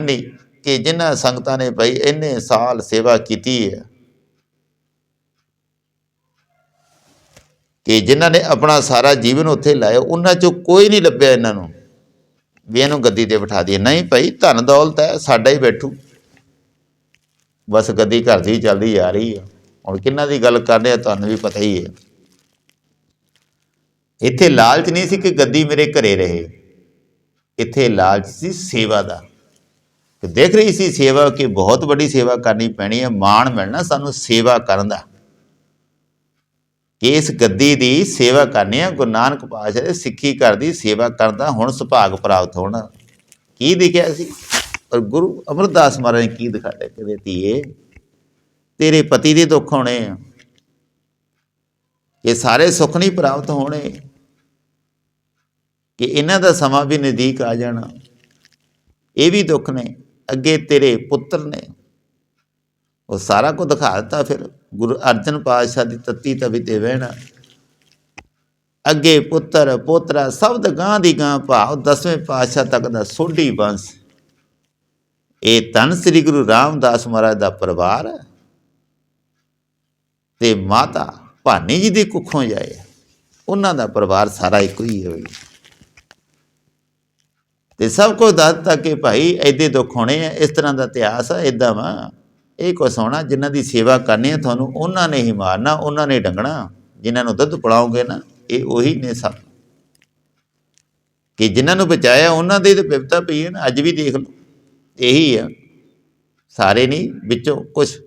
ਨਹੀਂ ਕਿ ਜਿਨ੍ਹਾਂ ਸੰਗਤਾਂ ਨੇ ਭਾਈ ਇੰਨੇ ਸਾਲ ਸੇਵਾ ਕੀਤੀ ਹੈ, ਕਿ ਜਿਨ੍ਹਾਂ ਨੇ ਆਪਣਾ ਸਾਰਾ ਜੀਵਨ ਉੱਥੇ ਲਾਇਆ, ਉਹਨਾਂ ਚੋਂ ਕੋਈ ਨਹੀਂ ਲੱਭਿਆ ਇਹਨਾਂ ਨੂੰ। ਵੀ ਇਹਨੂੰ ਗੱਦੀ ਤੇ ਬਿਠਾ ਦਈਏ। ਨਹੀਂ ਭਾਈ, ਧਨ ਦੌਲਤ ਹੈ, ਸਾਡਾ ਹੀ ਬੈਠੂ। ਬਸ ਗੱਦੀ ਘਰ ਦੀ ਚੱਲਦੀ ਆ ਰਹੀ ਹੈ ਹੁਣ ਕਿੰਨਾਂ ਦੀ ਗੱਲ ਕਰਦੇ ਆ, ਤੁਹਾਨੂੰ ਵੀ ਪਤਾ ਹੀ ਹੈ। ਇੱਥੇ ਲਾਲਚ ਨਹੀਂ ਸੀ ਕਿ ਗੱਦੀ ਮੇਰੇ ਘਰੇ ਰਹੇ। ਇੱਥੇ ਲਾਲਚ ਸੀ ਸੇਵਾ ਦਾ। ਤੇ ਦੇਖ ਰਹੀ ਸੀ ਸੇਵਾ ਕਿ ਬਹੁਤ ਵੱਡੀ ਸੇਵਾ ਕਰਨੀ ਪੈਣੀ ਹੈ, ਮਾਣ ਮਿਲਣਾ ਸਾਨੂੰ ਸੇਵਾ ਕਰਨ ਦਾ। ਕਿ ਇਸ ਗੱਦੀ ਦੀ ਸੇਵਾ ਕਰਨੀ ਹੈ, ਗੁਰੂ ਨਾਨਕ ਪਾਤਸ਼ਾਹ ਦੇ ਸਿੱਖੀ ਘਰ ਦੀ ਸੇਵਾ ਕਰਦਾ ਹੁਣ ਸੁਭਾਗ ਪ੍ਰਾਪਤ ਹੋਣਾ। ਕੀ ਦਿਖਿਆ ਸੀ? ਪਰ ਗੁਰੂ ਅਮਰਦਾਸ ਮਹਾਰਾਜ ਨੇ ਕੀ ਦਿਖਾਇਆ? ਕਹਿੰਦੇ, ਧੀਏ, ਤੇਰੇ ਪਤੀ ਦੇ ਦੁੱਖ ਹੋਣੇ ਆ। ਇਹ ਸਾਰੇ ਸੁੱਖ ਨਹੀਂ ਪ੍ਰਾਪਤ ਹੋਣੇ। ਕਿ ਇਹਨਾਂ ਦਾ ਸਮਾਂ ਵੀ ਨਜ਼ਦੀਕ ਆ ਜਾਣਾ। ਇਹ ਵੀ ਦੁੱਖ ਨੇ। ਅੱਗੇ ਤੇਰੇ ਪੁੱਤਰ ਨੇ। ਉਹ ਸਾਰਾ ਕੁਝ ਦਿਖਾ ਦਿੱਤਾ ਫਿਰ। ਗੁਰੂ ਅਰਜਨ ਪਾਤਸ਼ਾਹ ਦੀ ਤੱਤੀ ਤਵੀ ਤੇ ਬਹਿਣਾ ਅੱਗੇ ਪੁੱਤਰ, ਪੋਤਰਾ ਸਬਦ ਦਾ ਗਾਂ ਦੀ ਗਾਂ ਭਾਵ ਦਸਵੇਂ ਪਾਤਸ਼ਾਹ ਤੱਕ ਦਾ ਸੋਢੀ ਬੰਸ ਇਹ ਤਨ ਸ੍ਰੀ ਗੁਰੂ ਰਾਮਦਾਸ ਮਹਾਰਾਜ ਦਾ ਪਰਿਵਾਰ ਹੈ। ਤੇ ਮਾਤਾ ਭਾਨੀ ਜੀ ਦੀ ਕੁੱਖੋਂ ਜਾਏ। ਉਹਨਾਂ ਦਾ ਪਰਿਵਾਰ ਸਾਰਾ ਇੱਕੋ ਹੀ ਹੈ ਬਈ ਤੇ ਸਭ ਕੁਝ ਦੱਸਤਾ ਕਿ ਭਾਈ ਐਦੇ ਦੁੱਖ ਹੋਣੇ ਆ, ਇਸ ਤਰ੍ਹਾਂ ਦਾ ਇਤਿਹਾਸ ਆ ਇਦਾਂ ਵਾ। ਇਹ ਕੁਛ ਹੋਣਾ, ਜਿਨ੍ਹਾਂ ਦੀ ਸੇਵਾ ਕਰਨੀ ਆ ਤੁਹਾਨੂੰ, ਉਹਨਾਂ ਨੇ ਹੀ ਮਾਰਨਾ, ਉਹਨਾਂ ਨੇ ਡੰਗਣਾ। ਜਿਨ੍ਹਾਂ ਨੂੰ ਦੁੱਧ ਪਿਲਾਓਗੇ ਨਾ, ਇਹ ਉਹੀ ਨੇ ਸਭ। ਕਿ ਜਿਨ੍ਹਾਂ ਨੂੰ ਬਚਾਇਆ, ਉਹਨਾਂ ਦੇ ਤੇ ਬਿਪਤਾ ਪਈ ਹੈ ਨਾ, ਅੱਜ ਵੀ ਦੇਖ ਲਓ। ਇਹੀ ਆ। ਸਾਰੇ ਨਹੀਂ, ਵਿੱਚੋਂ ਕੁਝ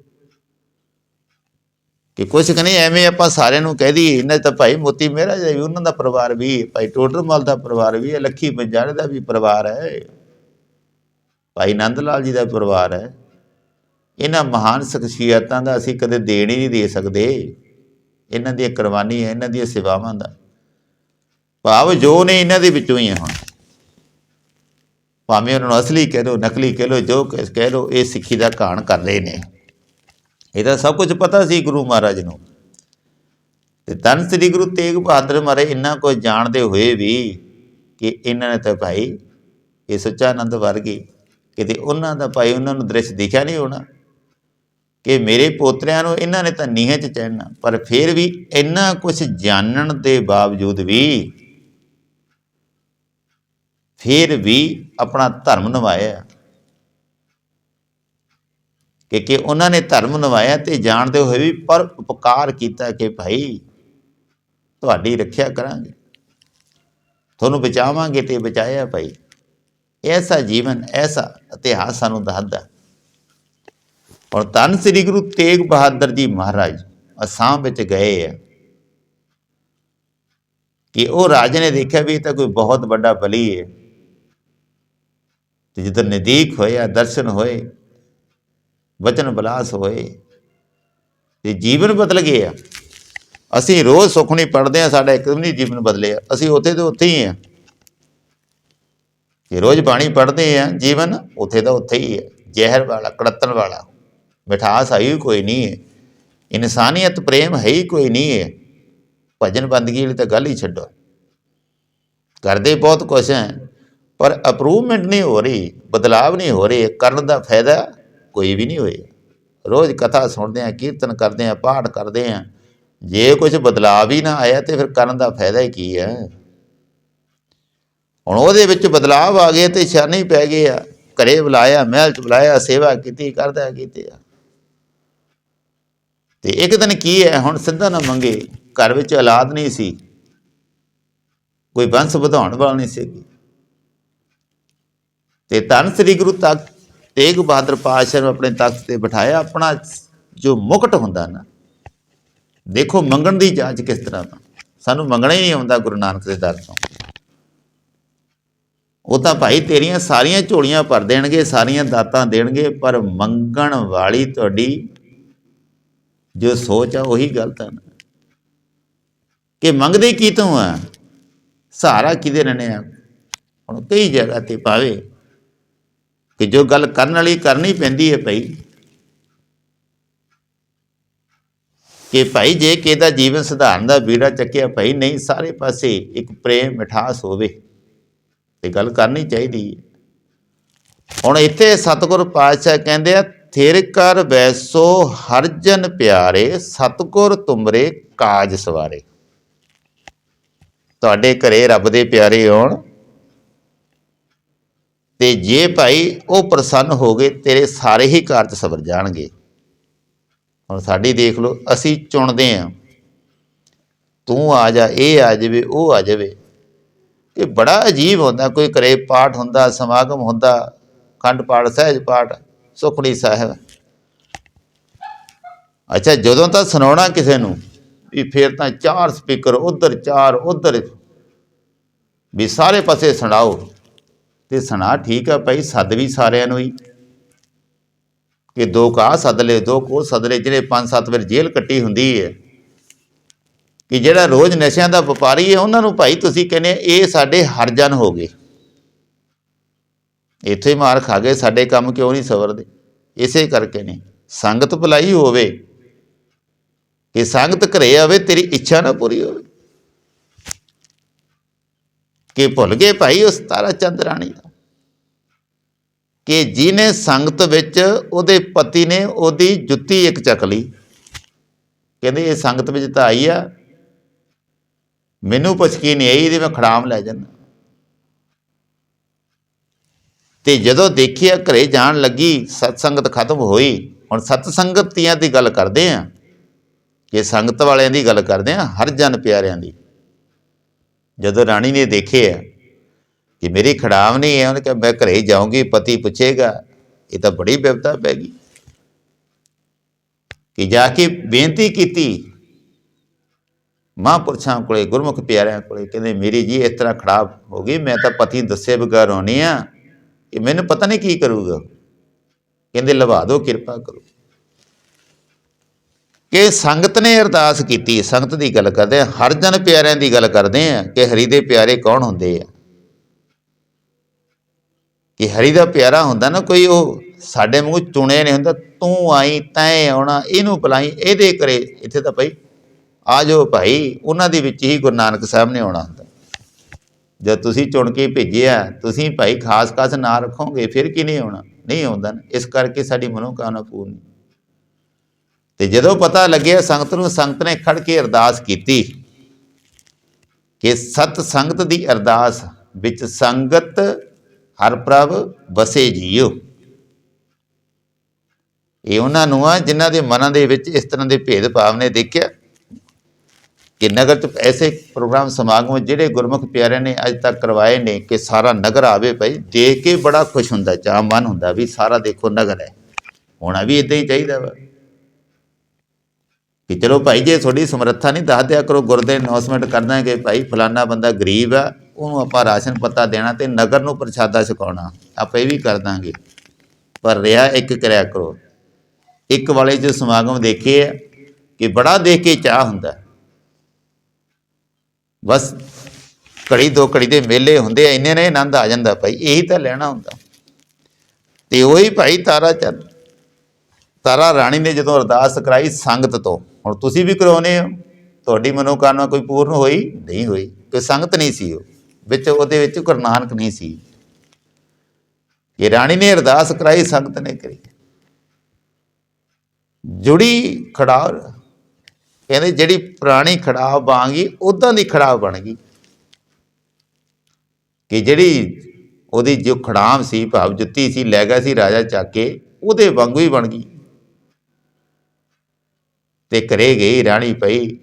ਕਿ ਕੁਝ ਕਨੇ ਐਵੇਂ ਆਪਾਂ ਸਾਰਿਆਂ ਨੂੰ ਕਹਿ ਦਈਏ ਇਹਨਾਂ 'ਚ ਤਾਂ ਭਾਈ ਮੋਤੀ ਮਹਿਰਾ ਜੀ ਵੀ ਉਹਨਾਂ ਦਾ ਪਰਿਵਾਰ ਵੀ ਭਾਈ ਟੋਡਰਮਲ ਦਾ ਪਰਿਵਾਰ ਵੀ ਹੈ, ਲੱਖੀ ਪੰਜਾਰੇ ਦਾ ਵੀ ਪਰਿਵਾਰ ਹੈ। ਭਾਈ ਨੰਦ ਲਾਲ ਜੀ ਦਾ ਪਰਿਵਾਰ ਹੈ। ਇਹਨਾਂ ਮਹਾਨ ਸ਼ਖਸੀਅਤਾਂ ਦਾ ਅਸੀਂ ਕਦੇ ਦੇਣ ਹੀ ਨਹੀਂ ਦੇ ਸਕਦੇ। ਇਹਨਾਂ ਦੀ ਕੁਰਬਾਨੀ ਹੈ, ਇਹਨਾਂ ਦੀਆਂ ਸੇਵਾਵਾਂ ਦਾ। ਭਾਵ ਜੋ ਨੇ ਇਹਨਾਂ ਦੇ ਵਿੱਚੋਂ ਹੀ ਹੈ ਹੁਣ। ਭਾਵੇਂ ਉਹਨਾਂ ਨੂੰ ਅਸਲੀ ਕਹਿ ਲਓ ਨਕਲੀ ਕਹਿ ਲਓ, ਜੋ ਕਹਿ ਲਓ, ਇਹ ਸਿੱਖੀ ਦਾ ਕਾਣ ਕਰ ਰਹੇ ਨੇ। ਇਹ ਤਾਂ ਸਭ ਕੁਝ ਪਤਾ ਸੀ ਗੁਰੂ ਮਹਾਰਾਜ ਨੂੰ। ਤੇ ਤਨ ਸ੍ਰੀ ਗੁਰੂ ਤੇਗ ਬਹਾਦਰ ਮਹਾਰਾਜ ਇੰਨਾ ਕੁਝ ਜਾਣਦੇ ਹੋਏ ਵੀ ਕਿ ਇਹਨਾਂ ਨੇ ਤਾਂ ਭਾਈ ਇਹ ਸੱਚਾਨੰਦ ਵਰਗੀ ਕਿਤੇ ਉਹਨਾਂ ਦਾ ਭਾਈ ਉਹਨਾਂ ਨੂੰ ਦ੍ਰਿਸ਼ ਦਿਖਿਆ ਨਹੀਂ ਹੋਣਾ ਕਿ ਮੇਰੇ ਪੋਤਰਿਆਂ ਨੂੰ ਇਹਨਾਂ ਨੇ ਤਾਂ ਨੀਹਾਂ 'ਚ ਚੜਨਾ ਪਰ ਫਿਰ ਵੀ ਇੰਨਾ ਕੁਝ ਜਾਣਨ ਦੇ ਬਾਵਜੂਦ ਵੀ ਫਿਰ ਵੀ ਆਪਣਾ ਧਰਮ ਨਿਭਾਇਆ। ਕਿ ਕਿ ਉਹਨਾਂ ਨੇ ਧਰਮ ਨਿਭਾਇਆ ਤੇ ਜਾਣਦੇ ਹੋਏ ਵੀ ਪਰ ਉਪਕਾਰ ਕੀਤਾ ਕਿ ਭਾਈ ਤੁਹਾਡੀ ਰੱਖਿਆ ਕਰਾਂਗੇ। ਤੁਹਾਨੂੰ ਬਚਾਵਾਂਗੇ ਤੇ ਬਚਾਇਆ ਭਾਈ। ਐਸਾ ਜੀਵਨ, ਐਸਾ ਇਤਿਹਾਸ ਸਾਨੂੰ ਦੱਸਦਾ। ਔਰ ਧੰਨ ਸ੍ਰੀ ਗੁਰੂ ਤੇਗ ਬਹਾਦਰ ਜੀ ਮਹਾਰਾਜ ਅਸਾਮ ਵਿੱਚ ਗਏ ਆ। ਕਿ ਉਹ ਰਾਜੇ ਨੇ ਦੇਖਿਆ ਵੀ ਇਹ ਤਾਂ ਕੋਈ ਬਹੁਤ ਵੱਡਾ ਬਲੀ ਹੈ ਤੇ ਜਦੋਂ ਨਜ਼ਦੀਕ ਹੋਇਆ ਦਰਸ਼ਨ ਹੋਏ ਵਚਨ ਬਲਾਸ ਹੋਏ ਤੇ ਜੀਵਨ ਬਦਲ ਗਿਆ ਅਸੀਂ ਰੋਜ਼ ਸੁਖਣੀ ਪੜਦੇ ਆ, ਸਾਡਾ ਇੱਕਦਮ ਨਹੀਂ ਜੀਵਨ ਬਦਲਿਆ ਅਸੀਂ ਉੱਥੇ ਤੇ ਉੱਥੇ ਹੀ ਆ। ਜੇ ਰੋਜ਼ ਬਾਣੀ ਪੜਦੇ ਆ ਜੀਵਨ, ਉੱਥੇ ਦਾ ਉੱਥੇ ਹੀ ਹੈ ਜ਼ਹਿਰ ਵਾਲਾ, ਕੜਤਣ ਵਾਲਾ। ਮਿਠਾਸ ਆਈ ਕੋਈ ਨਹੀਂ ਹੈ। ਇਨਸਾਨੀਅਤ, ਪ੍ਰੇਮ ਹੈ ਹੀ ਕੋਈ ਨਹੀਂ ਹੈ। ਭਜਨ ਬੰਦਗੀ ਵਾਲੀ ਤਾਂ ਗੱਲ ਹੀ ਛੱਡੋ। ਕਰਦੇ ਬਹੁਤ ਕੁਛ ਹੈ, ਪਰ ਅਪਰੂਵਮੈਂਟ ਨਹੀਂ ਹੋ ਰਹੀ, ਬਦਲਾਵ ਨਹੀਂ ਹੋ ਰਹੇ। ਕਰਨ ਦਾ ਫਾਇਦਾ ਕੋਈ ਵੀ ਨਹੀਂ ਹੋਇਆ ਰੋਜ਼ ਕਥਾ ਸੁਣਦੇ ਆ ਕੀਰਤਨ ਕਰਦੇ ਆ ਪਾਠ ਕਰਦੇ ਆ ਜੇ ਕੁਝ ਬਦਲਾਵ ਹੀ ਨਾ ਆਇਆ ਤੇ ਫਿਰ ਕਰਨ ਦਾ ਫਾਇਦਾ ਹੀ ਕੀ ਹੈ? ਹੁਣ ਉਹਦੇ ਵਿੱਚ ਬਦਲਾਵ ਆ ਗਏ ਤੇ ਛਾਨੀ ਪੈ ਗਏ ਆ। ਘਰੇ ਬੁਲਾਇਆ, ਮਹਿਲ ਚ ਬੁਲਾਇਆ, ਸੇਵਾ ਕੀਤੀ, ਕਰਦਾ ਕੀਤੀ ਆ। ਤੇ ਇੱਕ ਦਿਨ ਕੀ ਹੈ, ਹੁਣ ਸਿੱਧਾ ਨਾ ਮੰਗੇ। ਘਰ ਵਿੱਚ ਔਲਾਦ ਨਹੀਂ ਸੀ। ਕੋਈ ਵੰਸ਼ ਵਧਾਉਣ ਵਾਲਾ ਨਹੀਂ ਸੀ ਤੇ ਧੰਨ ਸ੍ਰੀ ਗੁਰੂ ਤਖਤ ਤੇਗ ਬਹਾਦਰ ਪਾਤਸ਼ਾਹ ਨੂੰ ਆਪਣੇ ਤਖਤ ਤੇ ਬਿਠਾਇਆ, ਆਪਣਾ ਜੋ ਮੁਕਟ ਹੁੰਦਾ ਨਾ, ਦੇਖੋ ਮੰਗਣ ਦੀ ਜਾਂਚ ਕਿਸ ਤਰ੍ਹਾਂ ਦਾ। ਸਾਨੂੰ ਮੰਗਣਾ ਹੀ ਨਹੀਂ ਆਉਂਦਾ ਗੁਰੂ ਨਾਨਕ ਦੇ ਦਰ ਤੋਂ। ਉਹ ਤਾਂ ਭਾਈ ਤੇਰੀਆਂ ਸਾਰੀਆਂ ਝੋਲੀਆਂ ਭਰ ਦੇਣਗੇ, ਸਾਰੀਆਂ ਦਾਤਾਂ ਦੇਣਗੇ, ਪਰ ਮੰਗਣ ਵਾਲੀ ਤੁਹਾਡੀ ਜੋ ਸੋਚ ਆ, ਉਹੀ ਗਲਤ ਹੈ ਨਾ। ਕਿ ਮੰਗਦੇ ਕੀ ਤੋਂ ਆ? ਸਹਾਰਾ ਕਿਹਦੇ ਰਹਿਣੇ ਆ? ਹੁਣ ਕਈ ਜਗ੍ਹਾ ਤੇ ਪਾਵੇ ਕਿ ਜੋ ਗੱਲ ਕਰਨ ਵਾਲੀ ਕਰਨੀ ਪੈਂਦੀ ਹੈ ਭਾਈ, ਕਿ ਭਾਈ ਜੇ ਕਿਸੇ ਦਾ ਜੀਵਨ ਸੁਧਾਰਨ ਦਾ ਬੀੜਾ ਚੱਕਿਆ ਭਾਈ, ਨਹੀਂ ਸਾਰੇ ਪਾਸੇ ਇੱਕ ਪ੍ਰੇਮ ਮਿਠਾਸ ਹੋਵੇ, ਤੇ ਗੱਲ ਕਰਨੀ ਚਾਹੀਦੀ ਹੈ। ਹੁਣ ਇੱਥੇ ਸਤਿਗੁਰ ਪਾਤਸ਼ਾਹ ਕਹਿੰਦੇ ਆ, ਥਿਰ ਕਰ ਵੈਸੋ ਹਰ ਜਨ ਪਿਆਰੇ, ਸਤਿਗੁਰ ਤੁਮਰੇ ਕਾਜ ਸਵਾਰੇ। ਤੁਹਾਡੇ ਘਰੇ ਰੱਬ ਦੇ ਪਿਆਰੇ ਆਉਣ ਤੇ ਜੇ ਭਾਈ ਉਹ ਪ੍ਰਸੰਨ ਹੋ ਗਏ, ਤੇਰੇ ਸਾਰੇ ਹੀ ਕਾਰਜ ਸਵਰ ਜਾਣਗੇ। ਹੁਣ ਸਾਡੀ ਦੇਖ ਲਓ, ਅਸੀਂ ਚੁਣਦੇ ਆ। ਤੂੰ ਆ ਜਾ, ਇਹ ਆ ਜਾਵੇ, ਉਹ ਆ ਜਾਵੇ। ਇਹ ਬੜਾ ਅਜੀਬ ਹੁੰਦਾ, ਕੋਈ ਘਰੇ ਪਾਠ ਹੁੰਦਾ, ਸਮਾਗਮ ਹੁੰਦਾ, ਖੰਡ ਪਾਠ, ਸਹਿਜ ਪਾਠ ਸੁਖਣੀ ਸਾਹਿਬ। ਅੱਛਾ, ਜਦੋਂ ਤਾਂ ਸੁਣਾਉਣਾ ਕਿਸੇ ਨੂੰ, ਵੀ ਫਿਰ ਤਾਂ ਚਾਰ ਸਪੀਕਰ ਉਧਰ, ਚਾਰ ਉਧਰ, ਵੀ ਸਾਰੇ ਪਾਸੇ ਸੁਣਾਓ। ਤੇ ਸੁਣਾ, ਠੀਕ ਆ ਭਾਈ, ਸੱਦ ਵੀ ਸਾਰਿਆਂ ਨੂੰ ਹੀ। ਕਿ ਦੋ ਕਾ ਸੱਦ ਲੈ, ਦੋ ਕੋ ਸੱਦ ਲੈ, ਜਿਹੜੇ ਪੰਜ ਸੱਤ ਵਾਰ ਜੇਲ੍ਹ ਕੱਟੀ ਹੁੰਦੀ ਹੈ ਕਿ ਜਿਹੜਾ ਰੋਜ਼ ਨਸ਼ਿਆਂ ਦਾ ਵਪਾਰੀ ਹੈ ਉਹਨਾਂ ਨੂੰ ਭਾਈ ਤੁਸੀਂ ਕਹਿੰਦੇ ਇਹ ਸਾਡੇ ਹਰਜਨ ਹੋ ਗਏ। ਇੱਥੇ ਹੀ ਮਾਰ ਖਾ ਗਏ, ਸਾਡੇ ਕੰਮ ਕਿਉਂ ਨਹੀਂ ਸਵਰਦੇ? ਇਸੇ ਕਰਕੇ ਨੇ। ਸੰਗਤ ਭਲਾਈ ਹੋਵੇ। ਕਿ ਸੰਗਤ ਘਰੇ ਆਵੇ, ਤੇਰੀ ਇੱਛਾ ਨਾ ਪੂਰੀ ਹੋਵੇ। ਕਿ ਭੁੱਲ ਗਏ ਭਾਈ ਉਸ ਤਾਰਾ ਚੰਦ ਰਾਣੀ ਦਾ। ਕਿ ਜਿਹਨੇ ਸੰਗਤ ਵਿੱਚ ਉਹਦੇ ਪਤੀ ਨੇ ਉਹਦੀ ਜੁੱਤੀ ਇੱਕ ਚੱਕ ਲਈ। ਕਹਿੰਦੇ ਇਹ ਸੰਗਤ ਵਿੱਚ ਤਾਂ ਆਈ ਆ। ਮੈਨੂੰ ਪੁੱਛਕੀ ਨਹੀਂ ਆਈ, ਇਹਦੇ ਮੈਂ ਖੜਾਮ ਲੈ ਜਾਂਦਾ। ਤੇ ਜਦੋਂ ਦੇਖਿਆ ਘਰੇ ਜਾਣ ਲੱਗੀ ਸਤ ਸੰਗਤ ਖਤਮ ਹੋਈ। ਹੁਣ ਸਤ ਸੰਗਤੀਆਂ ਦੀ ਗੱਲ ਕਰਦੇ ਆ। ਕਿ ਸੰਗਤ ਵਾਲਿਆਂ ਦੀ ਗੱਲ ਕਰਦੇ ਆ, ਹਰ ਜਨ ਪਿਆਰਿਆਂ ਦੀ। ਜਦੋਂ ਰਾਣੀ ਨੇ ਦੇਖਿਆ ਕਿ ਮੇਰੀ ਖੜਾਵ ਨਹੀਂ ਹੈ, ਉਹਨੇ ਕਿਹਾ, ਮੈਂ ਘਰੇ ਜਾਊਂਗੀ, ਪਤੀ ਪੁੱਛੇਗਾ। ਇਹ ਤਾਂ ਬੜੀ ਬਿਪਤਾ ਪੈ ਗਈ। ਕਿ ਜਾ ਕੇ ਬੇਨਤੀ ਕੀਤੀ, ਮਹਾਂਪੁਰਸ਼ਾਂ ਕੋਲੇ, ਗੁਰਮੁਖ ਪਿਆਰਿਆਂ ਕੋਲੇ, ਕਹਿੰਦੇ, ਮੇਰੀ ਜੀ, ਇਸ ਤਰ੍ਹਾਂ ਖਰਾਬ ਹੋ ਗਈ। ਮੈਂ ਤਾਂ ਪਤੀ ਦੱਸੇ ਬਗੈਰ ਹੋਣੀ ਆ ਕਿ ਮੈਨੂੰ ਪਤਾ ਨਹੀਂ ਕੀ ਕਰੂਗਾ। ਕਹਿੰਦੇ, ਲਵਾ ਦਿਓ, ਕਿਰਪਾ ਕਰੋ। ਕਿ ਸੰਗਤ ਨੇ ਅਰਦਾਸ ਕੀਤੀ। ਸੰਗਤ ਦੀ ਗੱਲ ਕਰਦੇ ਆ ਹਰ ਜਨ ਪਿਆਰਿਆਂ ਦੀ ਗੱਲ ਕਰਦੇ ਆ ਕਿ ਹਰੀ ਦੇ ਪਿਆਰੇ ਕੌਣ ਹੁੰਦੇ ਆ? ਕਿ ਹਰੀ ਦਾ ਪਿਆਰਾ ਹੁੰਦਾ ਨਾ, ਕੋਈ ਉਹ ਸਾਡੇ ਵਾਂਗੂ ਚੁਣੇ ਨਹੀਂ ਹੁੰਦਾ, ਤੂੰ ਆਈ, ਤੈਂ ਆਉਣਾ, ਇਹਨੂੰ ਬੁਲਾਈ, ਇਹਦੇ ਕਰੇ ਇੱਥੇ ਤਾਂ ਭਾਈ ਆ ਜਾਓ ਭਾਈ, ਉਹਨਾਂ ਦੇ ਵਿੱਚ ਹੀ ਗੁਰੂ ਨਾਨਕ ਸਾਹਿਬ ਨੇ ਆਉਣਾ ਹੁੰਦਾ। ਜਦ ਤੁਸੀਂ ਚੁਣ ਕੇ ਭੇਜਿਆ, ਤੁਸੀਂ ਭਾਈ ਖਾਸ ਖਾਸ ਨਾਂ ਰੱਖੋਗੇ, ਫਿਰ ਕੀ ਨਹੀਂ ਆਉਣਾ? ਨਹੀਂ ਆਉਂਦਾ ਨਾ। ਇਸ ਕਰਕੇ ਸਾਡੀ ਮਨੋਕਾਮਨਾ ਪੂਰਨ ਤੇ ਜਦੋਂ ਪਤਾ ਲੱਗਿਆ ਸੰਗਤ ਨੂੰ, ਸੰਗਤ ਨੇ ਖੜ ਕੇ ਅਰਦਾਸ ਕੀਤੀ ਕਿ ਸਤ ਸੰਗਤ ਦੀ ਅਰਦਾਸ ਵਿੱਚ ਸੰਗਤ ਹਰ ਪ੍ਰਭ ਵਸੇ ਜੀਓ। ਇਹ ਉਹਨਾਂ ਨੂੰ ਆ ਜਿਨ੍ਹਾਂ ਦੇ ਮਨਾਂ ਦੇ ਵਿੱਚ ਇਸ ਤਰ੍ਹਾਂ ਦੇ ਭੇਦ ਭਾਵ ਨੇ ਦੇਖਿਆ ਕਿ ਨਗਰ ਚ ਐਸੇ ਪ੍ਰੋਗਰਾਮ ਸਮਾਗਮ ਜਿਹੜੇ ਗੁਰਮੁਖ ਪਿਆਰਿਆਂ ਨੇ ਅੱਜ ਤੱਕ ਕਰਵਾਏ ਨੇ ਕਿ ਸਾਰਾ ਨਗਰ ਆਵੇ ਭਾਈ, ਦੇਖ ਕੇ ਬੜਾ ਖੁਸ਼ ਹੁੰਦਾ ਚਾਹ ਮਨ ਹੁੰਦਾ ਵੀ ਸਾਰਾ ਦੇਖੋ ਨਗਰ ਹੈ। ਹੋਣਾ ਵੀ ਇਦਾਂ ਹੀ ਚਾਹੀਦਾ ਵਾ। ਕਿ ਚਲੋ ਭਾਈ ਜੇ ਤੁਹਾਡੀ ਸਮਰੱਥਾ ਨਹੀਂ, ਦੱਸ ਦਿਆ ਕਰੋ, ਗੁਰਦੇ ਅਨਾਉਂਸਮੈਂਟ ਕਰਦਾ ਕਿ ਭਾਈ, ਫਲਾਨਾ ਬੰਦਾ ਗਰੀਬ ਆ, ਉਹਨੂੰ ਆਪਾਂ ਰਾਸ਼ਨ ਪੱਤਾ ਦੇਣਾ ਤੇ ਨਗਰ ਨੂੰ ਪ੍ਰਸ਼ਾਦਾ ਛਕਾਉਣਾ, ਆਪਾਂ ਇਹ ਵੀ ਕਰ ਦਾਂਗੇ। ਪਰ ਰਿਹਾ ਇੱਕ ਕਰਿਆ ਕਰੋ, ਇੱਕ ਵਾਲੇ ਜੋ ਸਮਾਗਮ ਦੇਖੇ ਆ, ਕਿ ਬੜਾ ਦੇਖ ਕੇ ਚਾਹ ਹੁੰਦਾ। ਬਸ ਘੜੀ ਦੋ ਘੜੀ ਦੇ ਮੇਲੇ ਹੁੰਦੇ ਆ, ਇੰਨੇ ਨੇ ਆਨੰਦ ਆ ਜਾਂਦਾ ਭਾਈ, ਇਹੀ ਤਾਂ ਲੈਣਾ ਹੁੰਦਾ। ਤੇ ਉਹੀ ਭਾਈ ਤਾਰਾ ਚੰਦ, ਤਾਰਾ ਰਾਣੀ ਨੇ ਜਦੋਂ ਅਰਦਾਸ ਕਰਾਈ ਸੰਗਤ ਤੋਂ ਹੁਣ ਤੁਸੀਂ ਵੀ ਕਰਾਉਨੇ ਹੋ। ਤੁਹਾਡੀ ਮਨੋਕਾਮਨਾ ਕੋਈ ਪੂਰਨ ਹੋਈ? ਨਹੀਂ ਹੋਈ। ਕੋਈ ਸੰਗਤ ਨਹੀਂ ਸੀ ਉਹ। ਵਿੱਚ ਉਹਦੇ ਵਿੱਚ ਗੁਰੂ ਨਾਨਕ ਨਹੀਂ ਸੀ। ਇਹ ਰਾਣੀ ਨੇ ਅਰਦਾਸ ਕਰਾਈ, ਸੰਗਤ ਨੇ ਕਰੀ। ਜੁੜੀ ਖੜਾ ਕਹਿੰਦੇ ਜਿਹੜੀ ਪੁਰਾਣੀ ਖੜਾ ਬਾਂਗੀ ਉਦਾਂ ਦੀ ਖੜਾ ਬਣ ਗਈ। ਕਿ ਜਿਹੜੀ ਉਹਦੀ ਜੋ ਖੜਾਮ ਸੀ, ਭਾਵ ਜੁੱਤੀ ਸੀ, ਲੈ ਗਿਆ ਸੀ ਰਾਜਾ ਚੱਕ ਕੇ, ਉਹਦੇ ਵਾਂਗੂ ਹੀ ਬਣ ਗਈ। ਤੇ ਘਰੇ ਗਈ, ਰਾਣੀ ਪਈ।